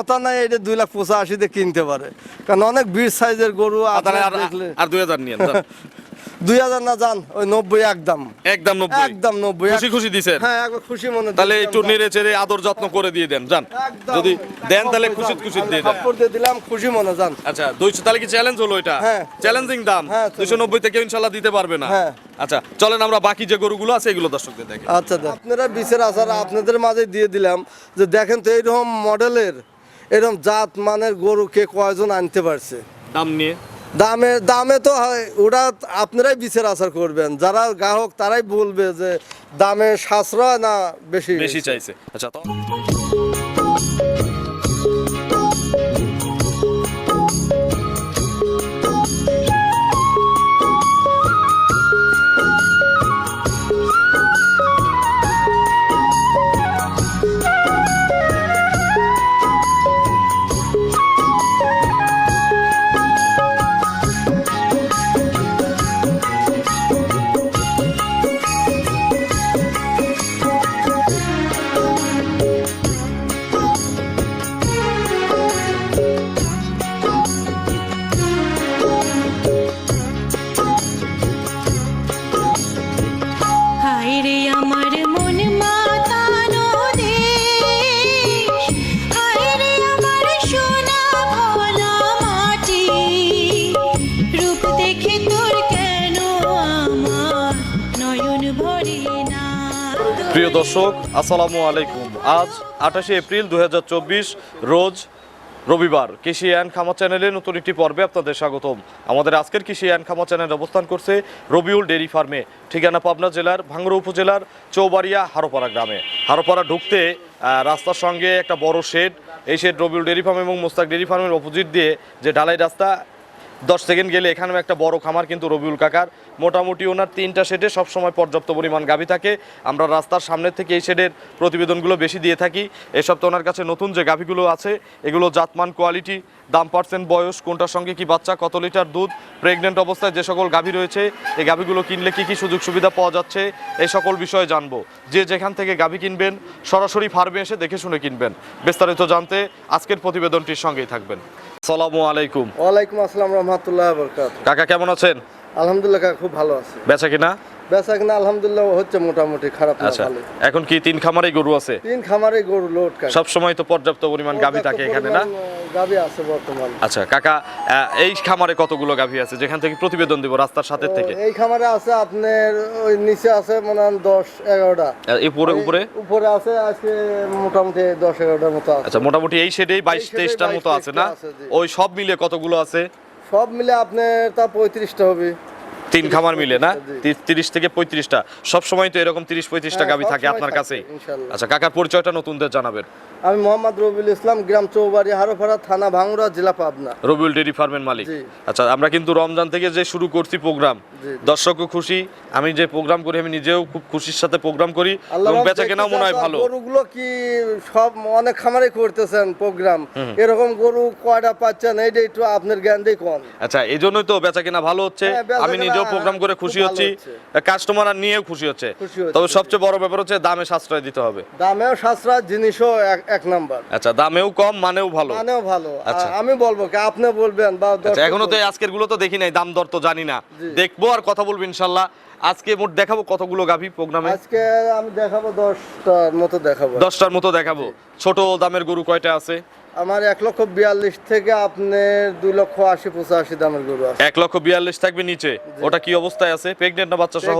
ক্ষমতা নাই এটা দুই লাখ পঁচাশিতে কিনতে পারে। কারণ অনেক বিশ সাইজের গরু আর দুই হাজার নিয়ে দুই হাজার না যান ওই নব্বই একদম। একদম নব্বই। একদম নব্বই খুশি খুশি দিছেন? হ্যাঁ একবার খুশি মনে তাহলে একটু নেড়ে চেড়ে আদর যত্ন করে দিয়ে দেন যান। যদি দেন তাহলে খুশি খুশি দিয়ে দেন। দিয়ে দিলাম খুশি মনে যান। আচ্ছা দুইশো তাহলে কি চ্যালেঞ্জ হলো এটা? হ্যাঁ। চ্যালেঞ্জিং দাম? হ্যাঁ, দুইশো নব্বই থেকে ইনশাল্লাহ দিতে পারবে না। হ্যাঁ। আচ্ছা চলেন আমরা বাকি যে গরুগুলো আছে এগুলো দর্শকদের দেখে। আচ্ছা আপনারা বিশের আসার আপনাদের মাঝে দিয়ে দিলাম যে দেখেন তো এইরকম মডেলের এরকম জাত মানের গরু কে কয়জন আনতে পারছে? দাম নিয়ে। দামে দামে তো হয় ওটা আপনারাই বিচার আচার করবেন। যারা গ্রাহক তারাই বলবে যে দামে সাশ্রয় না বেশি বেশি চাইছে। আচ্ছা প্রিয় দর্শক, আসসালামু আলাইকুম। আজ আঠাশে এপ্রিল দু হাজার চব্বিশ, রোজ রবিবার কৃষি অ্যান্ড খামা চ্যানেলে নতুন একটি পর্বে আপনাদের স্বাগতম। আমাদের আজকের কৃষি অ্যান্ড খামা চ্যানেল অবস্থান করছে রবিউল ডেইরি ফার্মে, ঠিকানা পাবনা জেলার ভাঙ্গুড়া উপজেলার চৌবাড়িয়া হারোপাড়া গ্রামে। হারোপাড়া ঢুকতে রাস্তার সঙ্গে একটা বড় শেড, এই শেড রবিউল ডেইরি ফার্ম এবং মোস্তাক ডেইরি ফার্মের অপোজিট দিয়ে যে ঢালাই রাস্তা দশ সেকেন্ড গেলে এখানেও একটা বড় খামার কিন্তু রবিউল কাকার। মোটামুটি ওনার তিনটা শেডে সবসময় পর্যাপ্ত পরিমাণ গাভী থাকে। আমরা রাস্তার সামনে থেকে এই শেডের প্রতিবেদনগুলো বেশি দিয়ে থাকি। এই তো ওনার কাছে নতুন যে গাভীগুলো আছে, এগুলো জাতমান, কোয়ালিটি, দাম, পার্সেন্ট, বয়স, কোনটার সঙ্গে কি বাচ্চা, কত লিটার দুধ প্রেগনেন্ট অবস্থায় যে সকল গাভী রয়েছে, এই গাভীগুলো কিনলে কি কি সুযোগ সুবিধা পাওয়া যাচ্ছে, এই সকল বিষয়ে জানব। যে যেখান থেকে গাভী কিনবেন, সরাসরি ফার্মে এসে দেখে শুনে কিনবেন। বিস্তারিত জানতে আজকের প্রতিবেদনটির সঙ্গেই থাকবেন। সালামু আলাইকুম। ওয়ালাইকুম আসসালাম রহমতুল্লাহ বরকাত কাকা কেমন আছেন? আলহামদুলিল্লাহ খুব ভালো আছে। বেচা কিনা? বেচা কিনা আলহামদুলিল্লাহ হচ্ছে মোটামুটি খারাপ না আচ্ছা ভালো এখন কি তিন খামারেই গরু আছে? তিন খামারে গরু লোড কাকা। সব সময় তো পর্যাপ্ত পরিমাণ গাভী থাকে এখানে না? গাবি আছে বর্তমান। আচ্ছা কাকা এই খামারে কতগুলো গাভী আছে? যেখান থেকে প্রতিবেদন দিব রাস্তার সাথে থেকে। এই খামারে আছে আপনার ওই নিচে আছে মনে হয় দশ এগারোটা। এই উপরে উপরে? উপরে আছে আজকে মোটামুটি দশ এগারোটার মতো আছে। আচ্ছা মোটামুটি এই শেডেই বাইশ তেইশটার মতো আছে না? ওই সব মিলে কতগুলো আছে? সব মিলে আপনার তা পঁয়ত্রিশটা হবে। তিন খামার মিলে না? তিরিশ থেকে পঁয়ত্রিশটা। সব সময় তো এরকম তিরিশ পঁয়ত্রিশটা হ্যাঁ, গাভী থাকে আপনার কাছে। আচ্ছা কাকার পরিচয়টা নতুনদের জানাবেন। আমি মোহাম্মদ রবিউল ইসলাম গ্রাম চৌবাড়ি হারোপাড়া থানা ভাঙ্গুড়া জেলা পাবনা। রবিউল ডেরি ফার্মের মালিক। আচ্ছা আমরা কিন্তু রমজান থেকে যে শুরু করছি প্রোগ্রাম দর্শকও খুশি আমি যে প্রোগ্রাম করি আমি নিজেও খুব খুশির সাথে প্রোগ্রাম করি এবং বেচা কেনাও মনে হয় ভালো। গরুগুলো কি সব অনেক খামারে করতেছেন প্রোগ্রাম। এরকম গরু কয়টা পাচ্ছেন এইটা একটু আপনার জ্ঞান দিয়ে কম আচ্ছা এই জন্যই তো বেচা কেনা ভালো হচ্ছে। হ্যাঁ, আমি কেনা নিজেও প্রোগ্রাম করে খুশি হচ্ছি। কাস্টমার নিয়েও খুশি হচ্ছে। তবে সবচেয়ে বড় ব্যাপার হচ্ছে দামে সাশ্রয় দিতে হবে। দামেও সাশ্রয় জিনিসও এক- এক নাম্বার। আচ্ছা দামেও কম মানেও ভালো। মানেও ভালো। আচ্ছা। আমি বলব কি আপনি বলবেন বা আচ্ছা এখনও তো আজকেরগুলো তো দেখি নাই দাম দর তো জানি না। দেখব আর কথা বলব ইনশাল্লাহ। আজকে মোট দেখাবো কতগুলো গাভী প্রোগ্রামে? আজকে আমি দেখাবো দশটার মতো দেখাবো। দশটার মতো দেখাবো। ছোট দামের গরু কয়টা আছে? আমার এক লক্ষ বিয়াল্লিশ থেকে আপনার দুই লক্ষ আশি পঁচাশি দামের গরু আছে। এক লক্ষ বিয়াল্লিশ থাকবে নিচে। ওটা কি অবস্থায় আছে? প্রেগনেন্ট না বাচ্চা সহ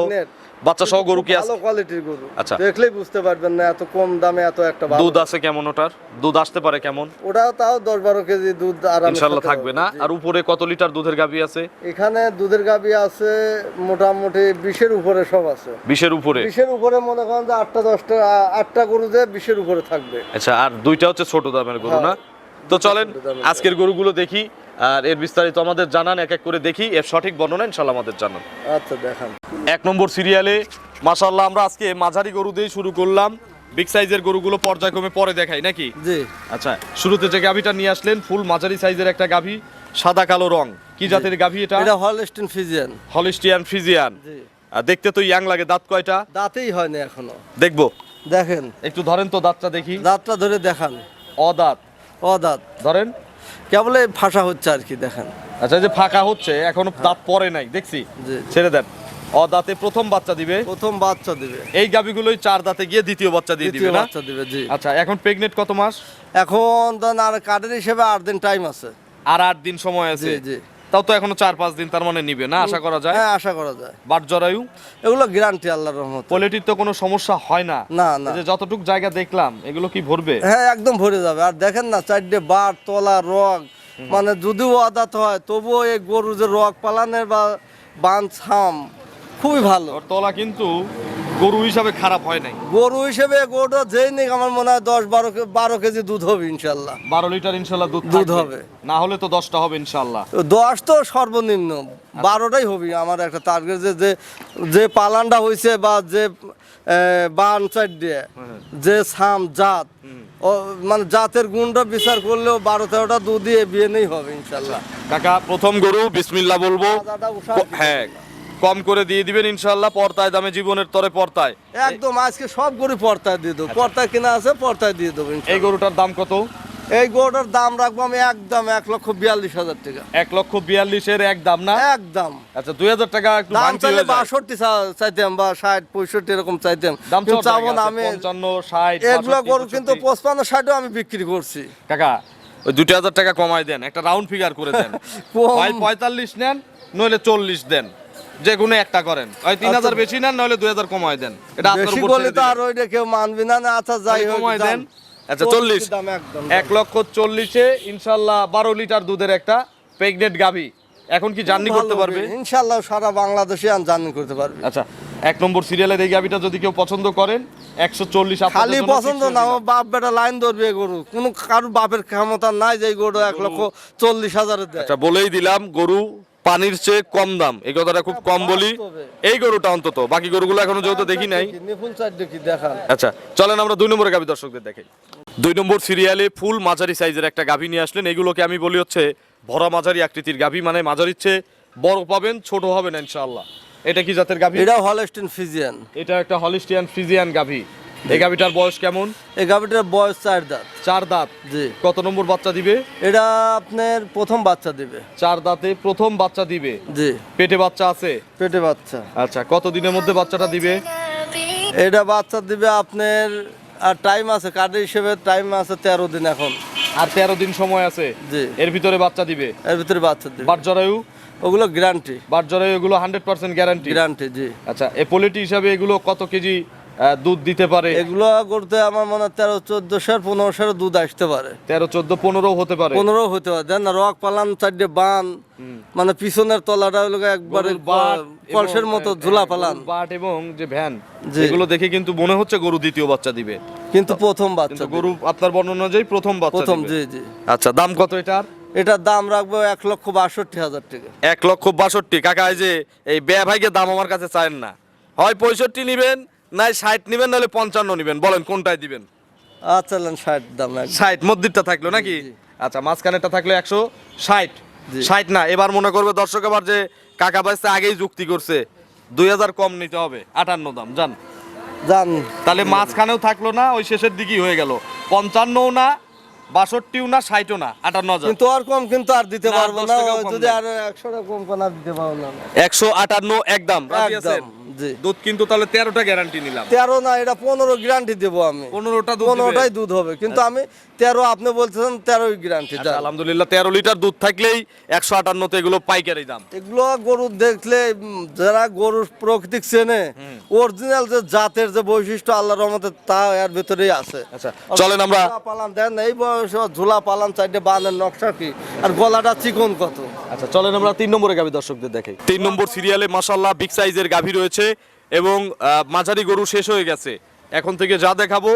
বাচ্চা সহ গরু কি আছে? ভালো কোয়ালিটির গরু। আচ্ছা। দেখলেই বুঝতে পারবেন না এত কম দামে এত একটা দুধ আছে কেমন ওটার? দুধ আসতে পারে কেমন? ওটা তাও দশ বারো কেজি দুধ আরামে ইনশাল্লাহ থাকবে না। আর উপরে কত লিটার দুধের গাভী আছে? এখানে দুধের গাবি আছে মোটামুটি বিশের উপরে সব আছে। বিশের উপরে? বিশের উপরে মনে করেন যে আটটা দশটা আ- আটটা গরু যে বিশের উপরে থাকবে। আচ্ছা আর দুইটা হচ্ছে ছোট দামের গরু না? তো চলেন আজকের গরুগুলো দেখি আর এর বিস্তারিত আমাদের জানান এক এক করে দেখি। এর সঠিক বর্ণনা ইনশাল্লাহ আমাদের জানান। আচ্ছা দেখান। এক নম্বর সিরিয়ালে মাশাল্লাহ আমরা আজকে মাঝারি গরু দিয়ে শুরু করলাম। বিগ সাইজের গরুগুলো পর্যায়ক্রমে পরে দেখাই নাকি? জি। আচ্ছা শুরুতে যে গাভীটা নিয়ে আসলেন ফুল মাঝারি সাইজের একটা গাভী সাদা কালো রং। কি জাতের গাভী এটা? এটা হলস্টিন ফিজিয়ান হলিস্টিয়ান ফ্রিজিয়ান জি। আর দেখতে তো ইয়াং লাগে দাঁত কয়টা? দাঁতেই হয় না এখনও। দেখব। দেখেন। একটু ধরেন তো দাঁতটা দেখি। দাঁতটা ধরে দেখান। অদাঁত অদাঁত। ধরেন। কেবল ফাঁসা হচ্ছে আর কি দেখেন। আচ্ছা যে ফাঁকা হচ্ছে এখনও দাঁত পরে নাই দেখছি। ছেড়ে দেন। ও দাঁতে প্রথম বাচ্চা দিবে। প্রথম বাচ্চা দিবে। এই গাবিগুলোই চার দাঁতে গিয়ে দ্বিতীয় বাচ্চা দিয়ে দিবে না? বাচ্চা দিবে জি। আচ্ছা এখন প্রেগনেন্ট কত মাস? এখন আর কার্ডের হিসেবে আট দিন টাইম আছে। আর আট দিন সময় আছে। জি জি। তাও তো এখনও চার পাঁচ দিন তার মানে নিবে না আশা করা যায়? হ্যাঁ আশা করা যায়। বাট জরায়ু? এগুলো গ্যারান্টি আল্লাহর রহমত। কোয়ালিটির তো কোনো সমস্যা হয় না। না না। যে যতটুক জায়গা দেখলাম এগুলো কি ভরবে? হ্যাঁ একদম ভরে যাবে। আর দেখেন না চারটে বার তলা রগ মানে যদিও আদাত হয় তবুও এই গরু যে রগ পালানের বা বান ছাম খুবই ভালো। তলা কিন্তু গরু হিসাবে খারাপ হয় নাই? গরু হিসেবে গরুটা যেই নিক আমার মনে হয় দশ বারো কে- বারো কেজি দুধ হবে ইনশাল্লাহ। বারো লিটার ইনশাল্লাহ দুধ দুধ হবে। না হলে তো দশটা হবে ইনশাল্লাহ। দশ তো সর্বনিম্ন। বারোটাই হবে আমার একটা টার্গেট যে যে পালানটা হয়েছে বা যে বান চার দিয়ে যে সাম জাত ও মানে জাতের গুণটা বিচার করলেও বারো তেরোটা দুধ দিয়ে বিয়ে নেই হবে ইনশাল্লাহ। কাকা প্রথম গরু বিসমিল্লা বলব। হ্যাঁ। কম করে দিয়ে দিবেন ইনশাল্লাহ পর্তায় দামে জীবনের তরে পর্তায় একদম আজকে সব গরু পর্তায় দিয়ে দেবো। পর্তায় কিনা আছে পর্তায় দিয়ে দেবো এই গরুটার দাম কত? এই গরুটার দাম রাখব আমি একদম এক লক্ষ বিয়াল্লিশ হাজার টাকা। এক লক্ষ বিয়াল্লিশের এক দাম না? একদম। আচ্ছা দুই হাজার টাকা একটু দাম চাইলে। বাষট্টি চাইতাম বা ষাট পঁয়ষট্টি এরকম চাইতাম। দাম চাবো না আমি পঞ্চান্ন ষাট এগুলো গরু কিন্তু। পঁচপান্ন ষাটও আমি বিক্রি করছি। কাকা ওই দুটো হাজার টাকা কমাই দেন একটা রাউন্ড ফিগার করে দেন। পঁয়তাল্লিশ নেন নইলে চল্লিশ দেন। যে কোনো একটা করেন। হয় তিন হাজার বেশি নেন নইলে দুই হাজার দেন। এটা আপনার বেশি উপর করলে ছেড়ে তো। আর ওইটা কেউ মানবি না না আচ্ছা যাই হোক কমায়। দেন। আচ্ছা, চল্লিশ। দাম একদম। এক লক্ষ চল্লিশে ইনশাল্লাহ বারো লিটার দুধের একটা প্রেগনেন্ট গাভী। এখন কি জার্নি করতে পারবে? সারা বাংলাদেশে আন জার্নি করতে পারবে। আচ্ছা এক নম্বর সিরিয়ালের এই গাভীটা যদি কেউ পছন্দ করেন একশো চল্লিশ খালি পছন্দ না ও বাপ বেটা লাইন ধরবে গরু। কোনো কারোর বাপের ক্ষমতা নাই যে এই গরু এক লক্ষ চল্লিশ হাজারে দেয়। আচ্ছা বলেই দিলাম গরু পানির চেয়ে কম দাম। এই কথাটা খুব কম বলি। এই গরুটা অন্তত। বাকি গরুগুলো এখনও যেহেতু দেখি নাই। দেখি আচ্ছা চলেন আমরা দুই নম্বরের গাভী দর্শকদের দেখাই। দুই নম্বর সিরিয়ালে ফুল মাঝারি সাইজের একটা গাভী নিয়ে আসলেন। এগুলোকে আমি বলি হচ্ছে ভরা মাঝারি আকৃতির গাভী মানে মাঝারির চেয়ে বড় পাবেন ছোট হবে না ইনশাআল্লাহ। এটা কি জাতের গাভী? এটা হলস্টিন ফিজিয়ান এটা একটা হলিস্টিয়ান ফ্রিজিয়ান গাভী। এই গাভীটার বয়স কেমন? এই গাভিটার বয়স চার দাঁত। চার দাঁত? জি। কত নম্বর বাচ্চা দিবে? এটা আপনার প্রথম বাচ্চা দিবে। চার দাঁতে প্রথম বাচ্চা দিবে? জি। পেটে বাচ্চা আছে? পেটে বাচ্চা। আচ্ছা কত দিনের মধ্যে বাচ্চাটা দিবে? এটা বাচ্চা দিবে আপনার আর টাইম আছে কার্ডের হিসেবে টাইম আছে তেরো দিন এখন। আর তেরো দিন সময় আছে? জি। এর ভিতরে বাচ্চা দিবে? এর ভিতরে বাচ্চা দিবে। বাট জরায়ু? ওগুলো গ্যারান্টি বাট জরায়ু এগুলো হান্ড্রেড পার্সেন্ট গ্যারান্টি গ্যারান্টি জি। আচ্ছা এ পোলিটি হিসাবে এগুলো কত কেজি দুধ দিতে পারে। এগুলো করতে আমার মনে হয় তেরো চোদ্দশো পনেরোশো দুধ আসতে পারে। তেরো চোদ্দ পনেরো হতে পারে। পনেরো হতে পারে। দেন না রক পালান চারটে বান মানে পিছনের তলাটা হলো একবারে কলসের মতো ঝুলা পালান। বাট এবং যে ভ্যান। এগুলো দেখে কিন্তু মনে হচ্ছে গরু দ্বিতীয় বাচ্চা দিবে। কিন্তু প্রথম বাচ্চা গরু আপনার বর্ণনা অনুযায়ী প্রথম বাচ্চা প্রথম জি জি। আচ্ছা দাম কত এটার? এটার দাম রাখব এক লক্ষ বাষট্টি হাজার টাকা। এক লক্ষ বাষট্টি। কাকা এই যে এই ব্যয় ভাইকে দাম আমার কাছে চায়েন না। হয় পঁয়ষট্টি নিবেন নাই ষাট নিবেন নাহলে পঞ্চান্ন নিবেন। বলেন কোনটায় দিবেন? আচ্ছা নেন ষাট দাম ষাট মধ্যিরটা থাকল নাকি? আচ্ছা মাঝখানেরটা থাকল একশো ষাট। ষাট না এবার মনে করবে দর্শক আবার যে কাকা বাইসে আগেই যুক্তি করছে। দুই হাজার কম নিতে হবে আটান্ন দাম জান? যান তাহলে মাঝখানেও থাকল না ওই শেষের দিকেই হয়ে গেল। পঞ্চান্নও না বাষট্টিও না ষাটও না আটান্ন হাজার। কিন্তু আর কম কিন্তু আর দিতে পারব না যদি আর একশো কম আর দিতে পারব না। একশো আটান্ন একদম একদম জি দুধ কিন্তু তাহলে তেরোটা গ্যারান্টি নিলাম। তেরো না এটা পনেরো গ্যারান্টি দেবো আমি। পনেরোটা পনেরোটাই দুধ হবে কিন্তু আমি তেরো আপনি বলছেন তেরোই গ্যারান্টি আচ্ছা, আলহামদুলিল্লাহ তেরো লিটার দুধ থাকলেই একশো আটান্নতে এগুলো পাইকারি দাম। এগুলো গরু দেখলে যারা গরুর প্রকৃতিক চেনে অরিজিনাল যে জাতের যে বৈশিষ্ট্য আল্লাহর রহমতে তা এর ভিতরেই আছে। আচ্ছা চলেন আমরা পালান দেন এই বয়সে ঝুলা পালান চারটে বানের নকশা কি? আর গলাটা চিকন কত? আচ্ছা চলেন আমরা তিন নম্বরে গাভী দর্শকদের দেখাই। তিন নম্বর সিরিয়ালে মাসাল্লাহ বিগ সাইজের গাভী রয়েছে। এবং মাঝারি গরু শেষ হয়ে গেছে। এখন থেকে যা দেখাবো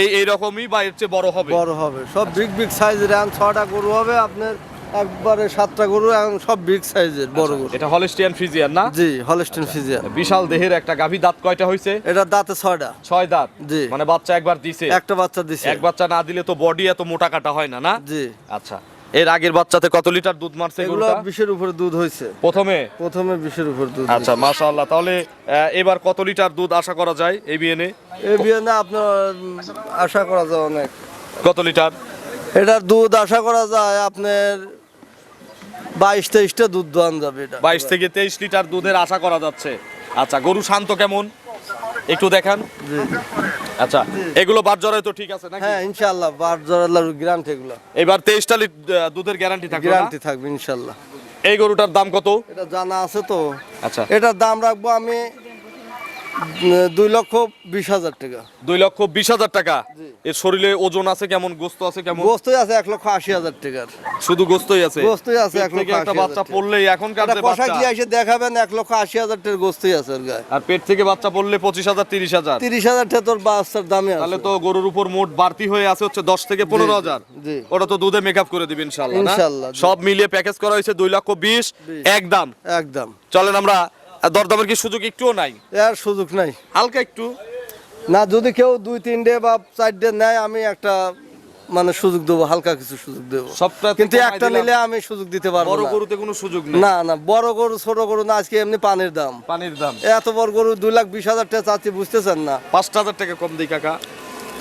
এই এই রকমই বা এর চেয়ে বড় হবে? বড় হবে। সব বিগ বিগ সাইজের এখন ছটা গরু হবে আপনার একবারে সাতটা গরু এখন সব বিগ সাইজের বড় গরু। এটা হলিস্টিয়ান ফ্রিজিয়ান না? জি হলস্টিন ফিজিয়ান বিশাল দেহের একটা গাভী দাঁত কয়টা হয়েছে এটা দাঁতে ছয়টা। ছয় দাঁত? জি। মানে বাচ্চা একবার দিছে? একটা বাচ্চা দিছে। এক বাচ্চা না দিলে তো বডি এত মোটা কাটা হয় না না? জি। আচ্ছা। এর আগের বাচ্চাতে কত লিটার দুধ মারছে এগুলো বিশের উপরে দুধ হয়েছে। প্রথমে? প্রথমে বিশের উপর দুধ আচ্ছা মাশাআল্লাহ। তাহলে এবার কত লিটার দুধ আশা করা যায় এই বিয়েনে এই বিয়ে না আপনার আশা করা যায় অনেক। কত লিটার? এটার দুধ আশা করা যায় আপনার বাইশ তেইশটা দুধ দোয়ান যাবে এটা। বাইশ থেকে তেইশ লিটার দুধের আশা করা যাচ্ছে। আচ্ছা গরু শান্ত কেমন? একটু দেখান। আচ্ছা এগুলো বার জড়ায় তো ঠিক আছে নাকি? হ্যাঁ ইনশাল্লাহ বার জড়ালার গ্যারান্টি এগুলো। এবার তেইশটা লিট- আহ, দুধের গ্যারান্টি থাকবে গ্যারান্টি থাকবে ইনশাল্লাহ এই গরুটার দাম কত? এটা জানা আছে তো। আচ্ছা। এটার দাম রাখব আমি দুই লক্ষ বিশ হাজার টাকা। দুই লক্ষ বিশ হাজার টাকা? এর শরীরে ওজন আছে কেমন? গোস্ত আছে কেমন? গোস্তই আছে এক লক্ষ আশি হাজার টাকার। শুধু গোস্তই আছে? গোস্তই আছে এক লক্ষ একটা বাচ্চা পড়লেই এখনকার কষা এসে দেখাবেন এক লক্ষ আশি হাজার টাকার গোস্তই আছে ওর গায়ে। আর পেট থেকে বাচ্চা পড়লে পঁচিশ হাজার তিরিশ হাজার? তিরিশ হাজার টাকা তোর বাচ্চার দামে তাহলে তো গরুর উপর মোট বাড়তি হয়ে আছে হচ্ছে দশ থেকে পনেরো হাজার। ওটা তো দুধে মেকআপ করে দিবেন ইনশাল্লাহ। সব মিলিয়ে প্যাকেজ করা হয়েছে দুই লক্ষ বিশ একদম। একদম। চলেন আমরা দরদামের কি সুযোগ একটুও নাই? এর সুযোগ নাই। হালকা একটু? না যদি কেউ দুই তিনটে বা চারটে নেয় আমি একটা মানে সুযোগ দেবো হালকা কিছু সুযোগ দেবো। সবটা কিন্তু একটা নিলে আমি সুযোগ দিতে পারব বড় গরুতে কোনো সুযোগ নেই। না না বড় গরু ছোট গরু না আজকে এমনি পানির দাম। পানির দাম। এত বড় গরু দুই লাখ বিশ হাজার টাকা চাচ্ছি বুঝতেছেন না? পাঁচটা হাজার টাকা কম দিই কাকা।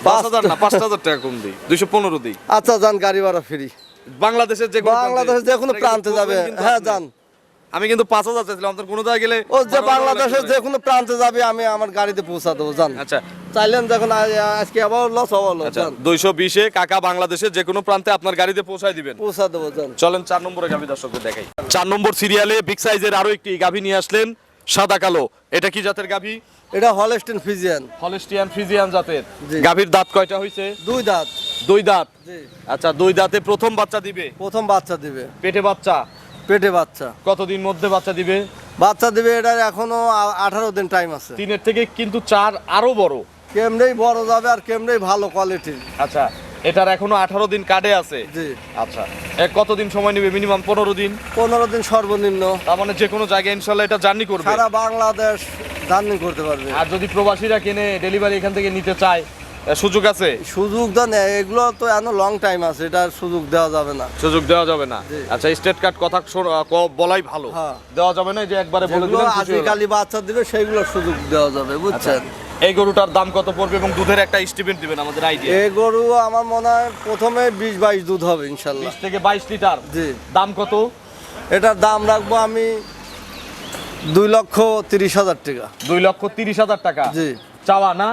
পাঁচ হাজার না পাঁচটা হাজার টাকা কম দিই। দুইশো পনেরো দিই। আচ্ছা যান গাড়ি ভাড়া ফ্রি। বাংলাদেশের যে বাংলাদেশের যে কোনো প্রান্তে যাবে। হ্যাঁ যান। আমি কিন্তু পাঁচ হাজার চাইছিলাম আপনার কোনো জায়গায় গেলে ও যে বাংলাদেশের যে কোনো প্রান্তে যাবে আমি আমার গাড়িতে পৌঁছা দেবো যান আচ্ছা। চাইলেন যখন আজকে আবার লস লস আচ্ছা দুইশো বিশে কাকা বাংলাদেশের যে কোনো প্রান্তে আপনার গাড়িতে পৌঁছায় দিবেন। পৌঁছা দেবো যান চলেন চার নম্বরে গাভী দর্শকদের দেখাই। চার নম্বর সিরিয়ালে বিগ সাইজের আরও একটি গাভী নিয়ে আসলেন সাদা কালো। এটা কি জাতের গাভী? এটা হলস্টেন ফিজিয়ান। হলস্টিয়ান ফিজিয়ান জাতের। গাভীর দাঁত কয়টা হয়েছে দুই দাঁত। দুই দাঁত? জি। আচ্ছা দুই দাঁতে প্রথম বাচ্চা দিবে? প্রথম বাচ্চা দিবে। পেটে বাচ্চা? পেটে বাচ্চা। কতদিন মধ্যে বাচ্চা দিবে? বাচ্চা দিবে এটার এখনও আঠারো দিন টাইম আছে। তিনের থেকে কিন্তু চার আরও বড়। কেমনেই বড় যাবে আর কেমনেই ভালো কোয়ালিটির আচ্ছা এটার এখনও আঠারো দিন কাটে আছে? জি। আচ্ছা কতদিন সময় নেবে? মিনিমাম পনেরো দিন? পনেরো দিন সর্বনিম্ন। তার মানে যে কোনো জায়গায় ইনশাল্লাহ এটা জার্নি করবে। সারা বাংলাদেশ জার্নি করতে পারবে। আর যদি প্রবাসীরা কিনে ডেলিভারি এখান থেকে নিতে চায় সুযোগ আছে? সুযোগ তো নেই এগুলো তো এখনও লং টাইম আছে এটার সুযোগ দেওয়া যাবে না। সুযোগ দেওয়া যাবে না। আচ্ছা স্টেট কার্ড কথা বলাই ভালো। হ্যাঁ। দেওয়া যাবে না যে একবারে বলে দিলেন খুশি আজকালি বাচ্চা দিবে সেইগুলোর সুযোগ দেওয়া যাবে বুঝছেন? এই গরুটার দাম কত পড়বে এবং দুধের একটা এস্টিমেট দিবেন আমাদের আইডিয়া এই গরু আমার মনে হয় প্রথমে বিশ বাইশ দুধ হবে ইনশাল্লাহ। বিশ থেকে বাইশ লিটার। জি। দাম কত? এটার দাম রাখব আমি দুই লক্ষ তিরিশ হাজার টাকা। দুই লক্ষ তিরিশ হাজার টাকা। জি। চাওয়া না?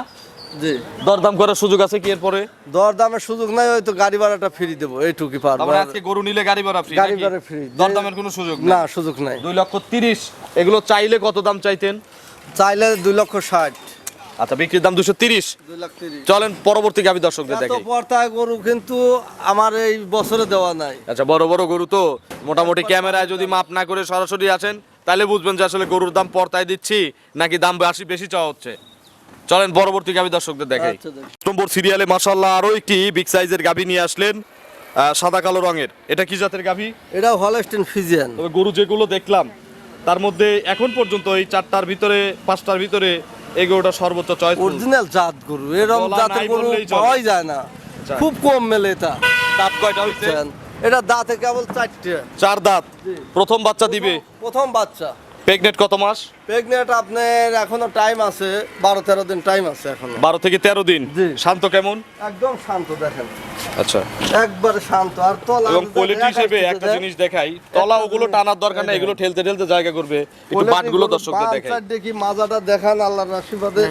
জি। দরদাম করার সুযোগ আছে কি এরপরে? দর দামের সুযোগ নাই হয়তো গাড়ি ভাড়াটা ফ্রি দেবো এইটুকুই পারব। আজকে গরু নিলে গাড়ি ভাড়া ফ্রি গাড়ি ভাড়া free। দরদামের কোনো সুযোগ না সুযোগ নাই। দুই লক্ষ তিরিশ এগুলো চাইলে কত দাম চাইতেন? চাইলে দুই লক্ষ ষাট। আচ্ছা বিক্রির দাম দুশো তিরিশ। চলেন পরবর্তী গাভী দর্শকদের দেখে। পর্তায় গরু কিন্তু আমার এই বছরে দেওয়া নাই। আচ্ছা বড় বড় গরু তো। মোটামুটি ক্যামেরায় যদি মাপ না করে সরাসরি আসেন তাহলে বুঝবেন যে আসলে গরুর দাম পর্তায় দিচ্ছি নাকি দাম বেশি বেশি চাওয়া হচ্ছে। চলেন পরবর্তী গাভী দর্শকদের দেখাই। আচ্ছা, নম্বর সিরিয়ালে মাসাল্লাহ আরও একটি বিগ সাইজের গাভী নিয়ে আসলেন সাদা কালো রঙের। এটা কি জাতের গাভী এটা হলস্টেন ফিজিয়ান তবে গরু যেগুলো দেখলাম তার মধ্যে এখন পর্যন্ত এই চারটার ভিতরে পাঁচটার ভিতরে এই গরুটা সর্বোচ্চ চয়েস অরিজিনাল জাত গরু এরকম জাতের গরু। পাওয়াই যায় না। আচ্ছা। খুব কম মেলে এটা। দাঁত কয়টা হচ্ছে এটা দাঁতে কেবল চারটে। চার দাঁত। প্রথম বাচ্চা দিবে? প্রথম বাচ্চা। প্রেগনেট কত মাস? আপনার এখনও টাইম আছে বারো তেরো দিন টাইম আছে এখনও। বারো থেকে তেরো দিন। শান্ত কেমন? একদম শান্ত দেখেন। আচ্ছা। একবারে শান্ত আর তলা এবং কোয়ালিটি হিসেবে একটা জিনিস দেখাই তলা ওগুলো টানার দরকার নেই এগুলো ঠেলতে ঠেলতে জায়গা করবে একটু বাটগুলো দর্শকদের দেখাই। দেখি মাজাটা দেখান আল্লাহর আশীর্বাদে।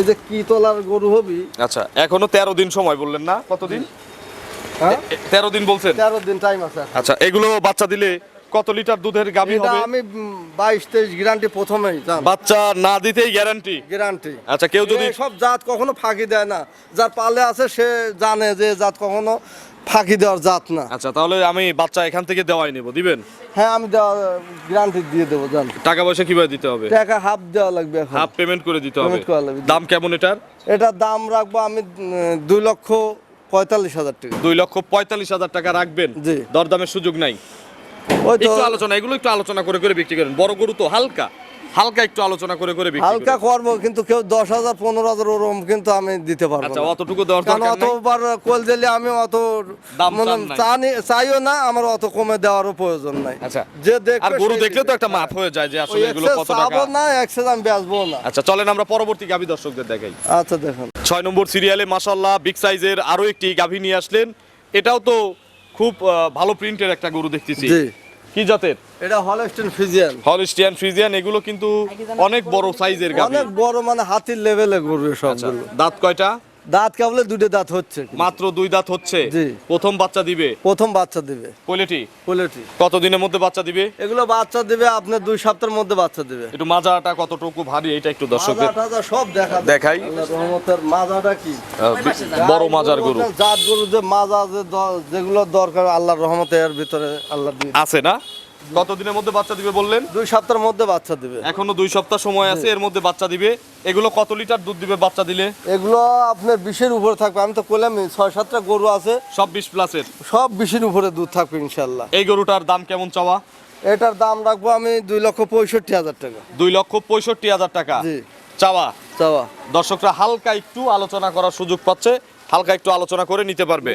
এই যে কি তলার গরু হবি? আচ্ছা এখনও তেরো দিন সময় বললেন না কতদিন? হ্যাঁ? তেরো দিন বলছেন? তেরো দিন টাইম আছে আচ্ছা এগুলো বাচ্চা দিলে কত লিটার দুধের গাভী হবে? আমি বাইশ তেইশ গ্যারান্টি প্রথমেই জান। বাচ্চা না দিতেই গ্যারান্টি গ্যারান্টি আচ্ছা কেউ যদি সব জাত কখনো ফাঁকি দেয় না। যার পালে আছে সে জানে যে জাত কখনো ফাঁকি দেওয়ার জাত না। আচ্ছা তাহলে আমি বাচ্চা এখান থেকে দেওয়াই নেব দিবেন? হ্যাঁ আমি গ্যারান্টি দিয়ে দেবো জান। টাকা পয়সা কীভাবে দিতে হবে? টাকা হাফ দেওয়া লাগবে এখন। হাফ পেমেন্ট করে দিতে হবে। দাম কেমন এটার? এটার দাম রাখব আমি দুই লক্ষ পঁয়তাল্লিশ হাজার টাকা। দুই লক্ষ পঁয়তাল্লিশ হাজার টাকা রাখবেন? জি। দরদামের সুযোগ নাই? ওই তো একটু আলোচনা এগুলো একটু আলোচনা করে করে বিক্রি করেন। বড় গরু তো হালকা। হালকা একটু আলোচনা করে করে হালকা। করব কিন্তু কেউ দশ হাজার পনেরো হাজার ওরকম কিন্তু আমি দিতে পারব আচ্ছা অতটুকু কারণ অতবার কোল দিলে আমি অত চাইও না আমার অত কমে দেওয়ারও প্রয়োজন নাই। আচ্ছা। যে আর গরু দেখলে তো একটা মাপ হয়ে যায় যে আসলে এগুলো কত টাকা। না এক্সেস আমি বেচবো না। আচ্ছা চলেন আমরা পরবর্তী গাভী দর্শকদের দেখাই। আচ্ছা দেখুন। ছয় নম্বর সিরিয়ালে মাসাল্লাহ বিগ সাইজের আরও একটি গাভী নিয়ে আসলেন। এটাও তো খুব আহ, ভালো প্রিন্টের একটা গরু দেখতেছি। কি জাতের? এটা হলস্টিন ফ্রিজিয়ান হলস্টিয়ান ফ্রিজিয়ান এগুলো কিন্তু অনেক বড় সাইজের গাভী। অনেক বড় মানে হাতির লেভেলে গরু সব দাঁত কয়টা? দাঁত কেবলে দুটো দাঁত হচ্ছে। মাত্র দুই দাঁত হচ্ছে? জি। প্রথম বাচ্চা দিবে? প্রথম বাচ্চা দিবে। কোয়ালিটি পোলেটি কত দিনের মধ্যে বাচ্চা দিবে? এগুলো বাচ্চা দিবে আপনার দুই সপ্তাহের মধ্যে বাচ্চা দিবে। একটু মাজাটা কতটুকু ভারী এটা একটু দর্শকদের সব দেখা দেখাই। রহমতের মাজাটা কি? বড় মাজার গরু। জাত গরু যে মাজা যে যেগুলো দরকার আল্লাহর রহমতে এর ভিতরে আল্লাহ আছে না? কত দিনের মধ্যে বাচ্চা দিবে বললেন? দুই সপ্তাহের মধ্যে বাচ্চা দিবে। এখনও দুই সপ্তাহ সময় আছে এর মধ্যে বাচ্চা দিবে। এগুলো কত লিটার দুধ দিবে বাচ্চা দিলে? এগুলো আপনার বিশের উপরে থাকবে। আমি তো বললাম ছয় সাতটা গরু আছে। সব বিশ প্লাসের? সব বিশের উপরে দুধ থাকবে ইনশাল্লাহ এই গরুটার দাম কেমন চাওয়া? এটার দাম রাখব আমি দুই লক্ষ পঁয়ষট্টি হাজার টাকা। দুই লক্ষ পঁয়ষট্টি হাজার টাকা। চাওয়া? চাওয়া। দর্শকরা হালকা একটু আলোচনা করার সুযোগ পাচ্ছে হালকা একটু আলোচনা করে নিতে পারবে।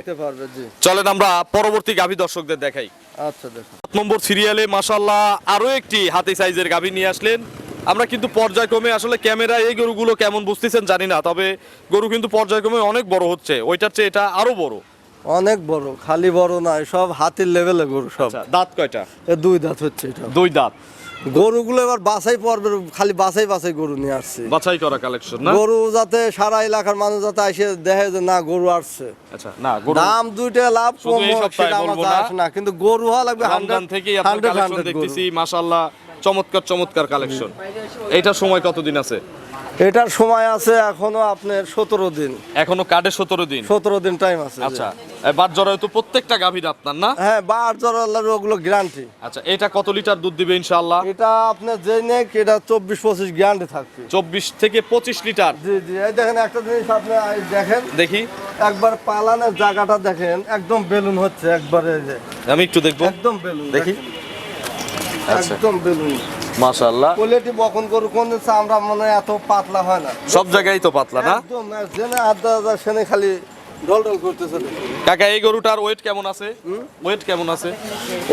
চলেন আমরা পরবর্তী গাভী দর্শকদের দেখাই। আচ্ছা দেখো সাত নম্বর সিরিয়ালে মাসাল্লাহ আরও একটি হাতি সাইজের গাভী নিয়ে আসলেন। আমরা কিন্তু পর্যায়ক্রমে আসলে ক্যামেরা এই গরুগুলো কেমন বুঝতেছেন জানি না তবে গরু কিন্তু পর্যায়ক্রমে অনেক বড় হচ্ছে। ওইটার চেয়ে এটা আরও বড়। অনেক বড় খালি বড় নয় সব হাতির লেভেলে গরু সব। আচ্ছা দাঁত কয়টা? দুই দাঁত হচ্ছে এটা। দুই দাঁত। গরুগুলো এবার বাছাই পর্বে খালি বাছাই বাছাই গরু নিয়ে আসছে। বাছাই করা কালেকশন না? গরু যাতে সারা এলাকার মানুষ যাতে এসে দেখে যে না গরু আসছে। আচ্ছা না গরু দাম দুইটা লাভ কম সেটা আমার। আসে না। কিন্তু গরু হওয়া লাগবে রমজান থেকে থেকেই আপনার কালেকশন দেখতেছি মাশাআল্লাহ চমৎকার চমৎকার কালেকশন এইটার সময় কতদিন আছে? এটার সময় আছে এখনও আপনার সতেরো দিন। এখনও কার্ডে সতেরো দিন? সতেরো দিন টাইম আছে আচ্ছা বার জরায় তো প্রত্যেকটা গাভীর আপনার না? হ্যাঁ বার জ্বর আল্লাহর ওগুলো গ্যারান্টি আচ্ছা এটা কত লিটার দুধ দিবে ইনশাআল্লাহ? এটা আপনার যে নেক এটা চব্বিশ পঁচিশ গ্যারান্টি থাকবে। চব্বিশ থেকে পঁচিশ লিটার? জি জি এই দেখেন একটা জিনিস আপনি দেখেন। দেখি। একবার পালানের জায়গাটা দেখেন একদম বেলুন হচ্ছে একবারে এই যে। আমি একটু দেখব। একদম বেলুন দেখি। একদম বেলুন। মাশাআল্লাহ। কোয়ালিটি বকন গরু কোন আমরা মনে এত পাতলা হয় না। সব জায়গায় তো পাতলা না? একদম জেনে আড্ডা আড্ডা সেনে খালি করতেছে কাকা এই গরুটার ওয়েট কেমন আছে? ওয়েট কেমন আছে?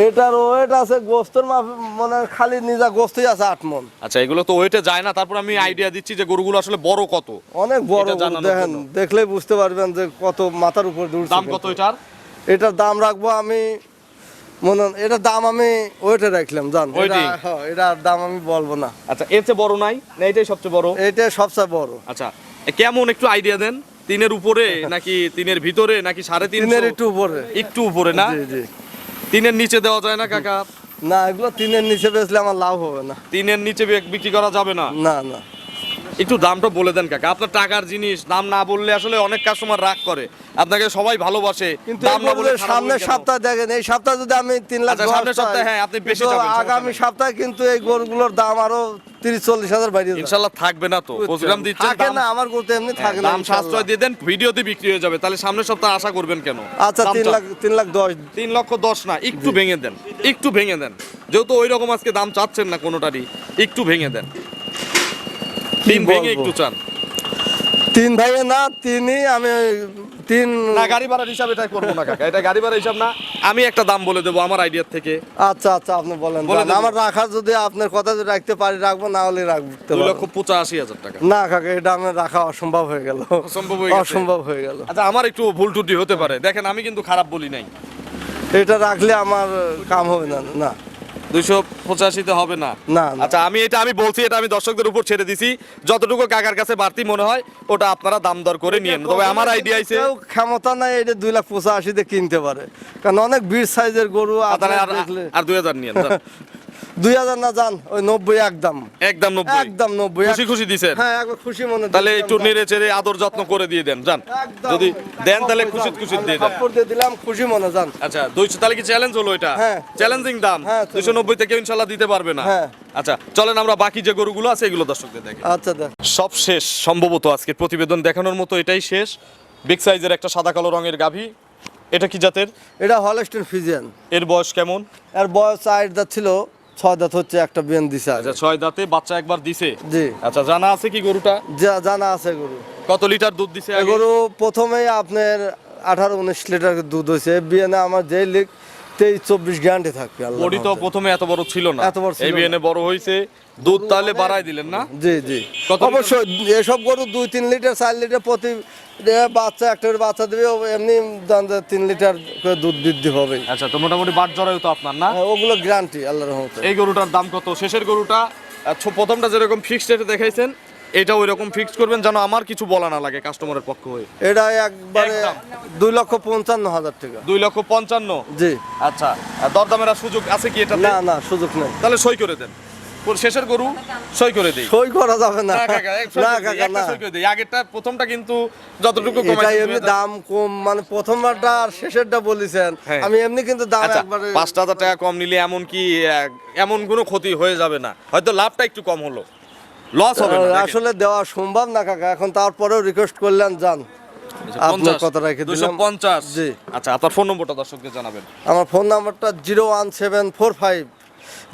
এটার ওয়েট আছে গোস্তর মাপ মানে খালি নিজা গোস্তই আছে আট মন। আচ্ছা এগুলো তো ওয়েটে যায় না তারপর আমি আইডিয়া দিচ্ছি যে গরুগুলো আসলে বড় কত। অনেক বড় দেখেন। দেখলেই বুঝতে পারবেন যে কত মাথার উপর দূরছে দাম কত এটার? এটার দাম রাখব আমি মনে এটার দাম আমি ওয়েটে রাখলাম জান। এটা? হ্যাঁ, দাম আমি বলব না। আচ্ছা এর চেয়ে বড় নাই? না এটাই সবচেয়ে বড়? এটা সবচেয়ে বড়। আচ্ছা কেমন একটু আইডিয়া দেন? তিনের উপরে নাকি তিনের ভিতরে নাকি সাড়ে তিনের একটু উপরে। একটু উপরে না? তিনের নিচে দেওয়া যায় না কাকা? না এগুলো তিনের নিচে বেচলে আমার লাভ হবে না। তিনের নিচে বিক্রি করা যাবে না? না না। একটু দামটা বলে দেন কাকা। আপনার টাকার জিনিস দাম না বললে আসলে অনেক কাস্টমার রাগ করে। আপনাকে সবাই ভালোবাসে কিন্তু দাম না বলে এই সামনের সপ্তাহে দেখেন এই সপ্তাহে যদি আমি তিন লাখ আচ্ছা, দশ সামনের সপ্তাহে হ্যাঁ, আপনি বেশি আগামী সপ্তাহে কিন্তু এই গরুগুলোর দাম আরও তিরিশ চল্লিশ হাজার বাড়িয়ে। ইনশাল্লাহ থাকবে না তো। প্রোগ্রাম দিচ্ছেন থাকে না আমার এমনি হ্যাঁ, থাকে না দাম সাশ্রয় দিয়ে দেন ভিডিওতে বিক্রি হয়ে যাবে। তাহলে সামনের সপ্তাহে আশা করবেন কেন? আচ্ছা তিন লাখ তিন লাখ দশ। তিন লক্ষ দশ না একটু ভেঙে দেন একটু ভেঙে দেন। যেহেতু ওই রকম আজকে দাম চাচ্ছেন না কোনোটারই একটু ভেঙে দেন। তিন ভেঙে একটু চান। তিন ভাইয়ে না তিনই আমি তিন না গাড়ি ভাড়ার হিসাব এটা করব না কাকা। এটা গাড়ি ভাড়ার হিসাব না। আমি একটা দাম বলে দেবো আমার আইডিয়ার থেকে। আচ্ছা আচ্ছা আপনি বলেন। আমার রাখার যদি আপনার কথা যদি রাখতে পারি রাখব না হলে রাখতে দুই। লক্ষ পঁচাশি হাজার টাকা। না কাকা এটা আমার রাখা অসম্ভব হয়ে গেল। অসম্ভব হয়ে। অসম্ভব হয়ে গেল। আচ্ছা আমার একটু ভুল টুটি হতে পারে। দেখেন আমি কিন্তু খারাপ বলি নাই। এটা রাখলে আমার কাম হবে না না। দুইশো পঁচাশিতে হবে না। না আচ্ছা আমি এটা আমি বলছি এটা আমি দর্শকদের উপর ছেড়ে দিছি। যতটুকু কাকার কাছে বাড়তি মনে হয় ওটা আপনারা দাম দর করে নিয়েন। তবে আমার আইডিয়া আছে ক্ষমতা নাই এটা দুই লাখ পঁচাশিতে কিনতে পারে। কারণ অনেক বিশ সাইজের গরু তাহলে আর দুই হাজার যান। দুই হাজার না যান ওই নব্বই একদম। একদম নব্বই। একদম নব্বই খুশি খুশি দিছেন? হ্যাঁ একবার খুশি মনে তাহলে একটু নেড়ে চেড়ে আদর যত্ন করে দিয়ে দেন যান যদি দেন তাহলে খুশি। খুশি দিয়ে দেন। দিয়ে দিলাম খুশি মনে যান আচ্ছা দুইশো তাহলে কি চ্যালেঞ্জ হলো এটা? হ্যাঁ। চ্যালেঞ্জিং দাম। হ্যাঁ, দুইশো নব্বই থেকে ইনশাল্লাহ দিতে পারবে না। হ্যাঁ। আচ্ছা চলেন আমরা বাকি যে গরুগুলো আছে এগুলো দর্শকদের দেখে। আচ্ছা সব শেষ সম্ভবত আজকের প্রতিবেদন দেখানোর মতো এটাই শেষ। বিগ সাইজের একটা সাদা কালো রঙের গাভী। এটা কি জাতের? এটা হলস্টেন ফিজিয়ান। এর বয়স কেমন? এর বয়স আট ছিল। ছয় দাঁত হচ্ছে একটা বিয়ান দিছে আচ্ছা ছয় দাঁতে বাচ্চা একবার দিছে? জি। আচ্ছা জানা আছে কি গরুটা? জানা আছে গরু। কত লিটার দুধ দিছে গরু প্রথমেই আপনার আঠারো উনিশ লিটার দুধ হয়েছে বিয়ানে আমার যে লিক তেইশ চব্বিশ গ্যারান্টি থাকবে বডি তো প্রথমে এত বড় ছিল না। এত বড় এই বড় হয়েছে দুধ তাহলে বাড়াই দিলেন না? জি জি। অবশ্যই এসব গরু দুই তিন লিটার চার লিটার প্রতি বাচ্চা একটা বাচ্চা দেবে এমনি তিন লিটার করে দুধ বৃদ্ধি হবে আচ্ছা তো মোটামুটি বাট জরায়ু তো আপনার না? হ্যাঁ, ওগুলো গ্যারান্টি আল্লাহর রহমতে। এই গরুটার দাম কত? শেষের গরুটা প্রথমটা যেরকম ফিক্সড রেটে দেখাইছেন এটা ওই রকম ফিক্সড করবেন যেন আমার কিছু বলা না লাগে কাস্টমারের পক্ষ হয়ে। এটা একবারে দুই লক্ষ পঞ্চান্ন হাজার টাকা। দুই লক্ষ পঞ্চান্ন? জি। আচ্ছা দরদামের সুযোগ আছে কি এটা না না সুযোগ নেই। তাহলে সই করে দেন। শেষের গরু সই করে দেই। সই করা যাবে না। না কাকা, না করে দেই, কাকা একটা না। সই করে দেই। আগেরটা প্রথমটা কিন্তু যতটুকু এমনি দাম কম মানে প্রথমবারটা আর শেষেরটা বলেছেন। হ্যাঁ। আমি এমনি কিন্তু দাম আচ্ছা একবারে পাঁচটা হাজার টাকা কম নিলে এমন কি এমন কোনো ক্ষতি হয়ে যাবে না। হয়তো লাভটা একটু কম হলো। লস হবে না আসলে দেওয়া সম্ভব না কাকা। এখন তারপরেও রিকোয়েস্ট করলেন যান। আচ্ছা, আপনার কথা রেখে আচ্ছা আপনার ফোন নম্বরটা দর্শকদের জানাবেন। আমার ফোন নাম্বারটা 01745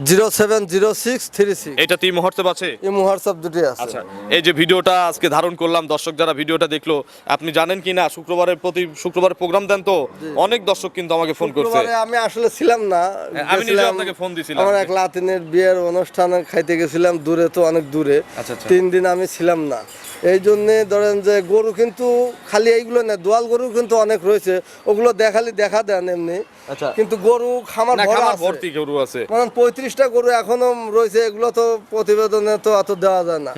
zero seven zero six three six. এটা তিন মুহূর্তে আছে ইমো হোয়াটসঅ্যাপ দুটি আছে। আচ্ছা এই যে ভিডিওটা আজকে ধারণ করলাম দর্শক যারা ভিডিওটা দেখল আপনি জানেন কি না শুক্রবারের প্রতি শুক্রবারের প্রোগ্রাম দেন তো? অনেক দর্শক কিন্তু আমাকে ফোন করছে। আমি আসলে ছিলাম না আমি নিজে আপনাকে ফোন দিছিলাম। আমার এক লাতিনের বিয়ের অনুষ্ঠানে খাইতে গেছিলাম দূরে তো অনেক দূরে। আচ্ছা, আচ্ছা। তিন দিন আমি ছিলাম না। এই জন্যে ধরেন যে গরু কিন্তু খালি এইগুলো না দোয়াল গরু কিন্তু অনেক রয়েছে। ওগুলো দেখালি দেখা দেন এমনি। আচ্ছা। কিন্তু গরু খামার। ভর্তি গরু আছে। মানে পঁয়ত্রিশটা গরু এখনও রয়েছে এগুলো তো প্রতিবেদনে তো অত দেওয়া যায় না।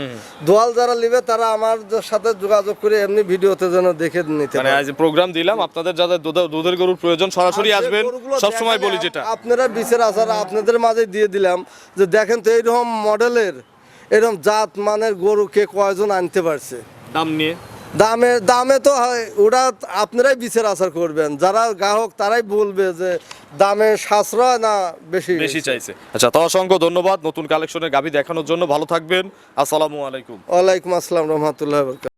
দোয়াল যারা নিবে তারা আমার সাথে যোগাযোগ করে এমনি ভিডিওতে যেন দেখে নিতে মানে পারে। আজ প্রোগ্রাম দিলাম আপনাদের যাদের দুধের গরুর প্রয়োজন সরাসরি আসবেন। সব সময় বলি যেটা। আপনারা বিচার আসার আপনাদের মাঝে দিয়ে দিলাম যে দেখেন তো এইরকম মডেলের এরকম জাত মানের গরু কে কয়জন আনতে পারছে? দাম নিয়ে? দামে দামে তো হয় ওরা আপনারাই বিচার আচার করবেন। যারা গ্রাহক তারাই বলবে যে দামে সাশ্রয় না বেশি বেশি চাইছে। আচ্ছা তো অসংখ্য ধন্যবাদ নতুন কালেকশনের গাভী দেখানোর জন্য। ভালো থাকবেন। আসসালামু আলাইকুম। ওয়ালাইকুম আসসালাম রহমতুল্লাহ